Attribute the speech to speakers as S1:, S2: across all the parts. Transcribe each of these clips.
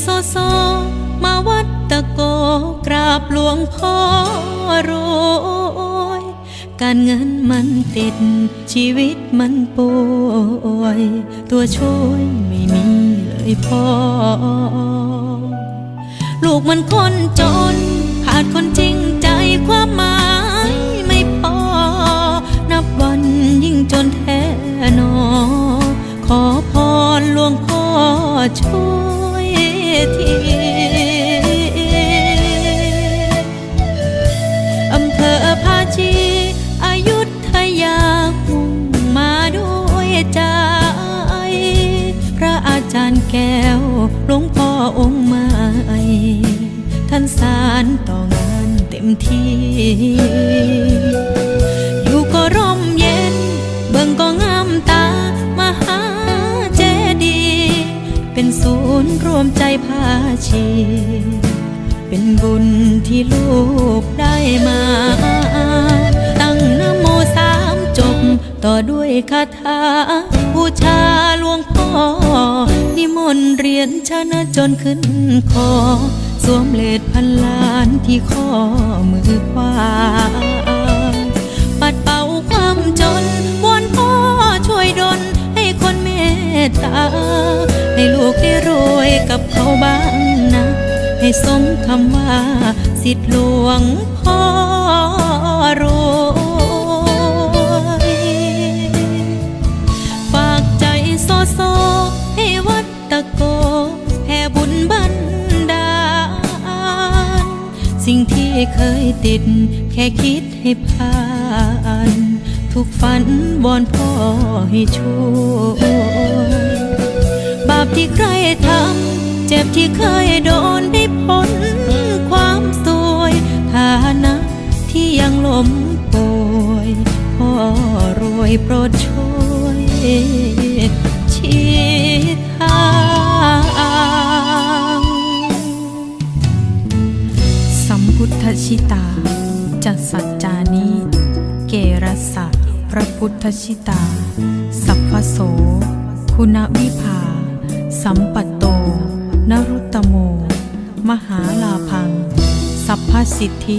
S1: โซโซ มาวัดตะโกกราบหลวงพ่อรวยการเงินมันติด ชีวิตมันป่วย ตัวช่วยไม่มีเลยพ่อ ลูกมันคนจน ขาดคนจริงใจความหมายไม่พอ นับวันยิ่งจนแท้นอ ขอพรหลวงพ่อช่วย ทีอำเภอภาชีอายุทยามุ่งมาด้วยใจ พระอาจารย์แก้วหลวงพ่อองค์ใหม่ท่านสารต่องานเต็มที่ อยู่ก็ร่มเย็น เบิ่งก็งามตา ศูนย์รวมใจพาชี เป็นบุญที่ลูกได้มา ตั้งนโมสามจบ ต่อด้วยคาถาบูชาหลวงพ่อ นิมนต์เรียนชนะจนขึ้นคอ สวมเลดพันล้านที่ข้อมือขวาปัดเป่าความจนวอนพ่อช่วยดลให้คนเมตตา ให้สมคำว่า สิทธิหลวงพ่อรวยฝากใจโซโซให้วัดตะโกแผ่บุญบันดาล สิ่งที่เคยติด แค่คิดให้ผ่านทุกฝันวอนพ่อให้ช่วยบาปที่ใครทำ เจ็บที่เคยโดนได้ วยโปรดช่วยชี้ทางสัมพุทธชิตาจัสัจจานิเกรสะพระพุทธชิตา สัพพโส คุณวิภา สัมปัตโต นรุตโม มหาลาพัง สัพพสิทธิ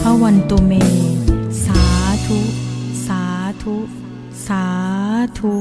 S1: พระวันตุเม สาธุ ธุ สาธุ